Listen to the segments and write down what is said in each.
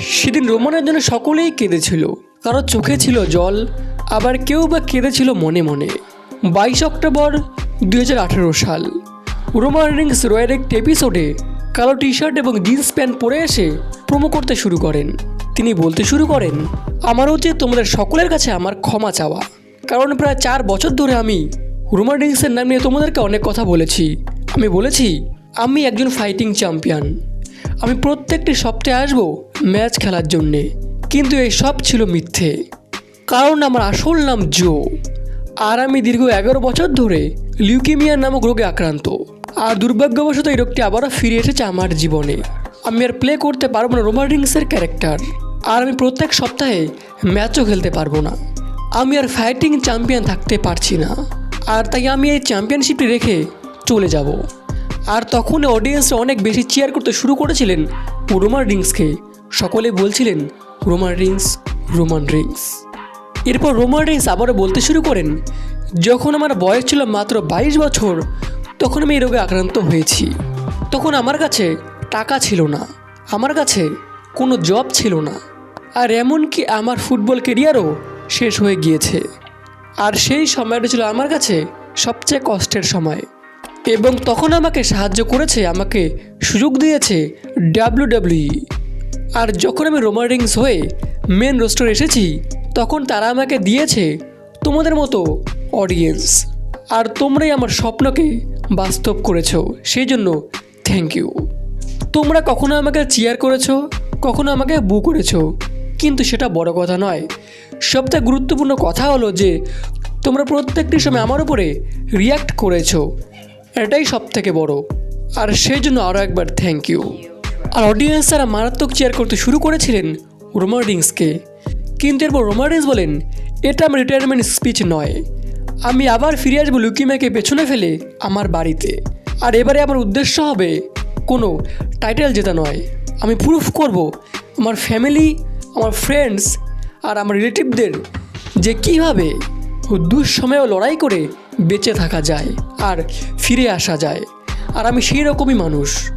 সেদিন রোমানের জন্য সকলেই কেঁদেছিল। কারও চোখে ছিল জল, আবার কেউ বা কেঁদেছিল মনে মনে। বাইশ অক্টোবর দুই হাজার আঠেরো সাল, রোমান রিংস রয়ের একটি এপিসোডে কালো টি শার্ট এবং জিন্স প্যান্ট পরে এসে প্রোমো করতে শুরু করেন। তিনি বলতে শুরু করেন, আমার উচিত তোমাদের সকলের কাছে আমার ক্ষমা চাওয়া। কারণ প্রায় চার বছর ধরে আমি রোমান রিংসের নাম নিয়ে তোমাদেরকে অনেক কথা বলেছি। আমি বলেছি, আমি একজন ফাইটিং চ্যাম্পিয়ন আমি প্রত্যেকটি সপ্তাহে আসব ম্যাচ খেলার জন্যে। কিন্তু এই সব ছিল মিথ্যে। কারণ আমার আসল নাম জো। আর আমি দীর্ঘ এগারো বছর ধরে লিউকেমিয়া নামক রোগে আক্রান্ত। আর দুর্ভাগ্যবশত এই রোগটি আবারও ফিরে এসেছে আমার জীবনে। আমি আর প্লে করতে পারব না রোমান রিংসের ক্যারেক্টার। আর আমি প্রত্যেক সপ্তাহে ম্যাচও খেলতে পারব না। আমি আর ফাইটিং চ্যাম্পিয়ন থাকতে পারছি না। আর তাই আমি এই চ্যাম্পিয়নশিপটি রেখে চলে যাব। আর তখন অডিয়েন্স অনেক বেশি চেয়ার করতে শুরু করেছিলেন রোমান রিংসকে। সকলে বলছিলেন, রোমান রিংস রোমান রিংস। এরপর রোমান রিংস আবারও বলতে শুরু করেন, যখন আমার বয়স ছিল মাত্র বাইশ বছর, তখন আমি এই রোগে আক্রান্ত হয়েছি। তখন আমার কাছে টাকা ছিল না, আমার কাছে কোনো জব ছিল না, আর এমনকি আমার ফুটবল কেরিয়ারও শেষ হয়ে গিয়েছে। আর সেই সময়টা ছিল আমার কাছে সবচেয়ে কষ্টের সময়। এবং তখন আমাকে সাহায্য করেছে, আমাকে সুযোগ দিয়েছে ডাব্লিউ আর যখন আমি রোমান রিংস হয়ে মেন রোস্টার এসেছি, তখন তারা আমাকে দিয়েছে তোমাদের মতো অডিয়েন্স আর তোমরাই আমার স্বপ্নকে বাস্তব করেছ, সেই জন্য থ্যাংক ইউ তোমরা কখনো আমাকে চেয়ার করেছ, কখনো আমাকে বু করেছ, কিন্তু সেটা বড় কথা নয়। সবথেকে গুরুত্বপূর্ণ কথা হলো যে, তোমরা প্রত্যেকটি সময় আমার উপরে রিয়াক্ট করেছ। এটাই সব থেকে বড়। আর সেই জন্য আরও একবার থ্যাংক ইউ আর অডিয়েন্স তারা মারাত্মক চেয়ার করতে শুরু করেছিলেন রোমান রিংসকে। কিন্তু এরপর রোমান রিংস বলেন, এটা আমার রিটায়ারমেন্ট স্পিচ নয়। আমি আবার ফিরে আসব লুকিমাকে পেছনে ফেলে আমার বাড়িতে। আর এবারে আমার উদ্দেশ্য হবে কোনো টাইটেল জেতা নয়। আমি প্রুফ করব আমার ফ্যামিলি আমার ফ্রেন্ডস আর আমার রিলেটিভদের যে কীভাবে দুঃসময়েও লড়াই করে বেঁচে থাকা যায় আর ফিরে আসা যায়। আর আমি সেই রকমই মানুষ।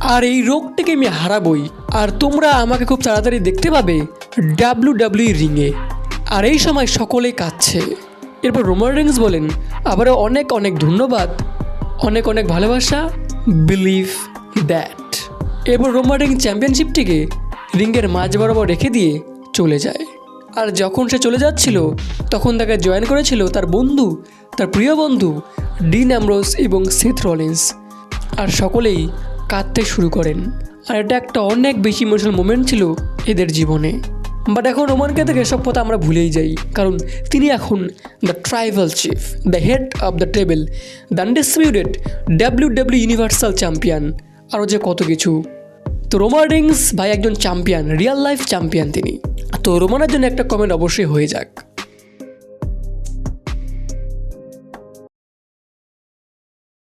আর এই রোগটিকে আমি হারাবই। আর তোমরা আমাকে খুব তাড়াতাড়ি দেখতে পাবে ডাব্লিউ ডাব্লিউ রিংয়ে। আর এই সময় সকলেই কাঁদছে। এরপর রোমান রিংস বলেন, আবারও অনেক অনেক ধন্যবাদ। অনেক অনেক ভালোবাসা। Believe that. এরপর রোমান রিং চ্যাম্পিয়নশিপটিকে রিংয়ের মাঝ বরাবর রেখে দিয়ে চলে যায়। আর যখন সে চলে যাচ্ছিল, তখন তাকে জয়েন করেছিল তার বন্ধু, তার প্রিয় বন্ধু, ডিন অ্যামরোস এবং সেথ রলিন্স। আর সকলেই কাঁদতে শুরু করেন। আর এটা একটা অনেক বেশি ইমোশনাল মোমেন্ট ছিল এদের জীবনে। বাট এখন রোমানকে থেকে এসব কথা আমরা ভুলেই যাই। কারণ তিনি এখন the tribal chief the head of the table the undisputed W W universal champion আরও যে কত কিছু। তো রোমান রিংস ভাই একজন চ্যাম্পিয়ন রিয়েল লাইফ চ্যাম্পিয়ন তিনি। তো রোমানের জন্য একটা কমেন্ট অবশ্যই হয়ে যাক।